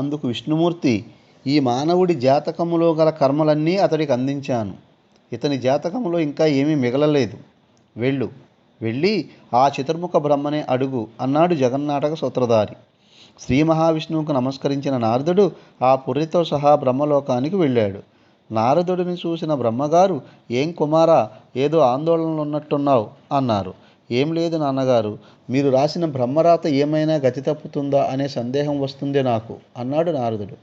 అందుకు విష్ణుమూర్తి ఈ మానవుడి జాతకములో గల కర్మలన్నీ అతడికి అందించాను. ఇతని జాతకంలో ఇంకా ఏమీ మిగలలేదు. వెళ్ళు. వెళ్ళి ఆ చతుర్ముఖ బ్రహ్మనే అడుగు అన్నాడు జగన్నాటక సూత్రధారి. శ్రీ మహావిష్ణువుకు నమస్కరించిన నారదుడు ఆ పురితో సహా బ్రహ్మలోకానికి వెళ్ళాడు. నారదుడిని చూసిన బ్రహ్మగారు ఏం కుమారా ఏదో ఆందోళనలో ఉన్నట్టున్నావు అన్నారు. ఏం లేదు నాన్నగారు. మీరు రాసిన బ్రహ్మరాత ఏమైనా గతి తప్పుతుందా అనే సందేహం వస్తుంది నాకు అన్నాడు నారదుడు.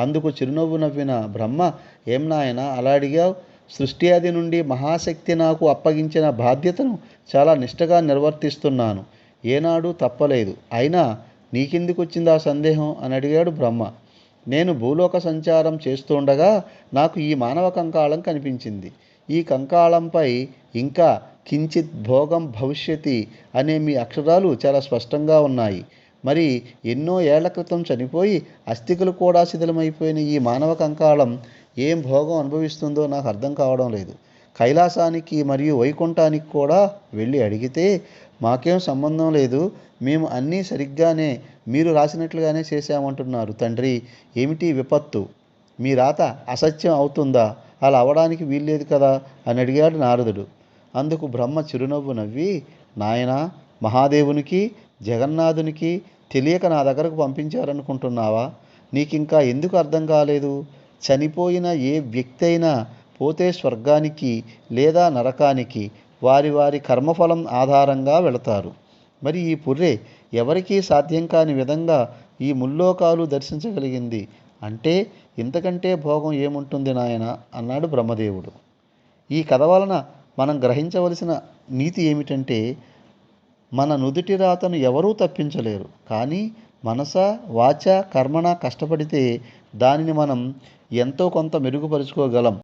అందుకు చిరునవ్వు నవ్విన బ్రహ్మ ఏం నాయనా అలా అడిగావు? సృష్టి ఆది నుండి మహాశక్తి నాకు అప్పగించిన బాధ్యతను చాలా నిష్టగా నిర్వర్తిస్తున్నాను. ఏనాడు తప్పలేదు. అయినా నీకెందుకు వచ్చింది ఆ సందేహం? అని అడిగాడు బ్రహ్మ. నేను భూలోక సంచారం చేస్తుండగా నాకు ఈ మానవ కంకాళం కనిపించింది. ఈ కంకాళంపై ఇంకా కించిత్ భోగం భవిష్యతి అనే మీ అక్షరాలు చాలా స్పష్టంగా ఉన్నాయి. మరి ఎన్నో ఏళ్ళ క్రితం చనిపోయి అస్థికలు కూడా శిథిలమైపోయిన ఈ మానవ కంకాళం ఏం భోగం అనుభవిస్తుందో నాకు అర్థం కావడం లేదు. కైలాసానికి మరియు వైకుంఠానికి కూడా వెళ్ళి అడిగితే మాకేం సంబంధం లేదు మేము అన్నీ సరిగ్గానే మీరు రాసినట్లుగానే చేశామంటున్నారు. తండ్రి ఏమిటి విపత్తు? మీ రాత అసత్యం అవుతుందా? అలా అవడానికి వీల్లేదు కదా? అని అడిగాడు నారదుడు. అందుకు బ్రహ్మ చిరునవ్వు నవ్వి నాయన మహాదేవునికి జగన్నాథునికి తెలియక నా దగ్గరకు పంపించారనుకుంటున్నావా? నీకింకా ఎందుకు అర్థం కాలేదు? చనిపోయిన ఏ వ్యక్తి అయినా పోతే స్వర్గానికి లేదా నరకానికి వారి వారి కర్మఫలం ఆధారంగా వెళతారు. మరి ఈ పుర్రె ఎవరికీ సాధ్యం కాని విధంగా ఈ ముల్లోకాలు దర్శించగలిగింది? అంటే ఇంతకంటే భోగం ఏముంటుంది నాయన? అన్నాడు బ్రహ్మదేవుడు. ఈ కథ వలన మనం గ్రహించవలసిన నీతి ఏమిటంటే మన నుదుటి రాతను ఎవరూ తప్పించలేరు. కానీ మనస వాచ కర్మణ కష్టపడితే దానిని మనం ఎంతో కొంత మెరుగుపరుచుకోగలం.